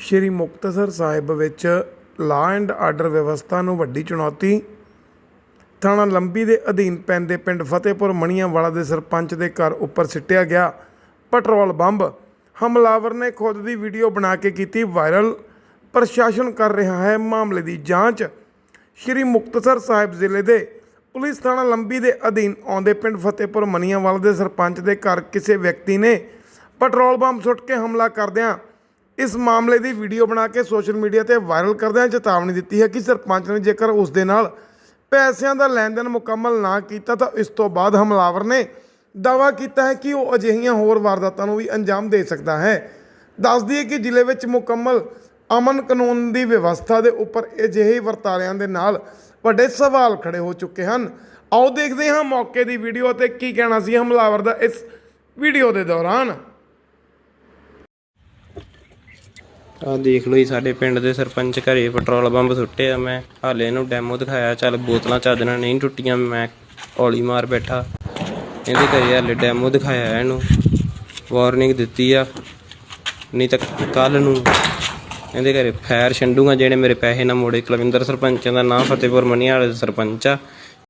ਸ਼੍ਰੀ ਮੁਕਤਸਰ ਸਾਹਿਬ ਵਿੱਚ law and order ਵਿਵਸਥਾ ਨੂੰ ਵੱਡੀ ਚੁਣੌਤੀ, ਥਾਣਾ ਲੰਬੀ ਦੇ ਅਧੀਨ ਪੈਂਦੇ ਪਿੰਡ ਫਤਿਹਪੁਰ ਮਣੀਆਂਵਾਲਾ ਦੇ ਸਰਪੰਚ ਦੇ ਘਰ ਉੱਪਰ ਸਿੱਟਿਆ ਗਿਆ। ਪੈਟਰੋਲ ਬੰਬ ਹਮਲਾਵਰ ਨੇ ਖੁਦ ਦੀ ਵੀਡੀਓ ਬਣਾ ਕੇ ਕੀਤੀ ਵਾਇਰਲ ਪ੍ਰਸ਼ਾਸਨ ਕਰ ਰਿਹਾ ਹੈ ਮਾਮਲੇ ਦੀ ਜਾਂਚ। ਸ਼੍ਰੀ ਮੁਕਤਸਰ ਸਾਹਿਬ ਜ਼ਿਲ੍ਹੇ ਦੇ ਪੁਲਿਸ ਥਾਣਾ ਲੰਬੀ ਦੇ ਅਧੀਨ ਆਉਂਦੇ ਪਿੰਡ ਫਤਿਹਪੁਰ ਮਨੀਆਂਵਾਲਾ ਦੇ ਸਰਪੰਚ ਦੇ ਘਰ ਕਿਸੇ ਵਿਅਕਤੀ ਨੇ ਪੈਟਰੋਲ ਬੰਬ ਸੁੱਟ ਕੇ ਹਮਲਾ ਕਰਦਿਆਂ ਇਸ ਮਾਮਲੇ ਦੀ ਵੀਡੀਓ ਬਣਾ ਕੇ ਸੋਸ਼ਲ ਮੀਡੀਆ ਤੇ ਵਾਇਰਲ ਕਰਦਿਆਂ ਚੇਤਾਵਨੀ ਦਿੱਤੀ ਹੈ ਕਿ ਸਰਪੰਚ ਨੇ ਜੇਕਰ ਉਸ ਦੇ ਨਾਲ ਪੈਸਿਆਂ ਦਾ ਲੈਣ ਦੇਣ ਮੁਕੰਮਲ ਨਾ ਕੀਤਾ ਤਾਂ ਇਸ ਤੋਂ ਬਾਅਦ ਹਮਲਾਵਰ ਨੇ ਦਾਅਵਾ ਕੀਤਾ ਹੈ ਕਿ ਉਹ ਅਜਿਹੀਆਂ ਹੋਰ ਵਾਰਦਾਤਾਂ ਨੂੰ ਵੀ ਅੰਜਾਮ ਦੇ ਸਕਦਾ ਹੈ। ਦੱਸ ਦਈਏ ਕਿ ਜ਼ਿਲ੍ਹੇ ਵਿੱਚ ਮੁਕੰਮਲ ਅਮਨ ਕਾਨੂੰਨ ਦੀ ਵਿਵਸਥਾ ਦੇ ਉੱਪਰ ਅਜਿਹੇ ਵਰਤਾਰਿਆਂ ਦੇ ਨਾਲ ਵੱਡੇ ਸਵਾਲ ਖੜੇ ਹੋ ਚੁੱਕੇ ਹਨ। ਆਓ ਦੇਖਦੇ ਹਾਂ ਮੌਕੇ ਦੀ ਵੀਡੀਓ ਤੇ ਕੀ ਕਹਿਣਾ ਸੀ ਹਮਲਾਵਰ ਦਾ ਇਸ ਵੀਡੀਓ ਦੇ ਦੌਰਾਨ। ਆ ਦੇਖ ਲਓ ਜੀ, ਸਾਡੇ ਪਿੰਡ ਦੇ ਸਰਪੰਚ ਘਰੇ ਪੈਟਰੋਲ ਬੰਬ ਆ। ਮੈਂ ਹਾਲੇ ਇਹਨੂੰ ਡੈਮੋ ਦਿਖਾਇਆ। ਚੱਲ ਬੋਤਲਾਂ ਚਾਦਰਾਂ ਨਹੀਂ ਟੁੱਟੀਆਂ, ਮੈਂ ਔਲੀ ਮਾਰ ਬੈਠਾ। ਇਹਦੇ ਘਰੇ ਹਾਲੇ ਡੈਮੋ ਦਿਖਾਇਆ ਇਹਨੂੰ। ਵਾਰਨਿੰਗ ਦਿੱਤੀ ਆ। ਨਹੀਂ ਤਾਂ ਕੱਲ ਨੂੰ ਇਹਦੇ ਘਰੇ ਫਾਇਰ ਛੰਡੂਗਾ, ਜਿਹੜੇ ਮੇਰੇ ਪੈਸੇ ਨਾ ਮੋੜੇ। ਕੁਲਵਿੰਦਰ ਸਰਪੰਚਾਂ ਦਾ ਨਾਂ, ਫਤਿਹਪੁਰ ਮਨੀਆਂ ਵਾਲੇ ਦਾ ਸਰਪੰਚ ਆ।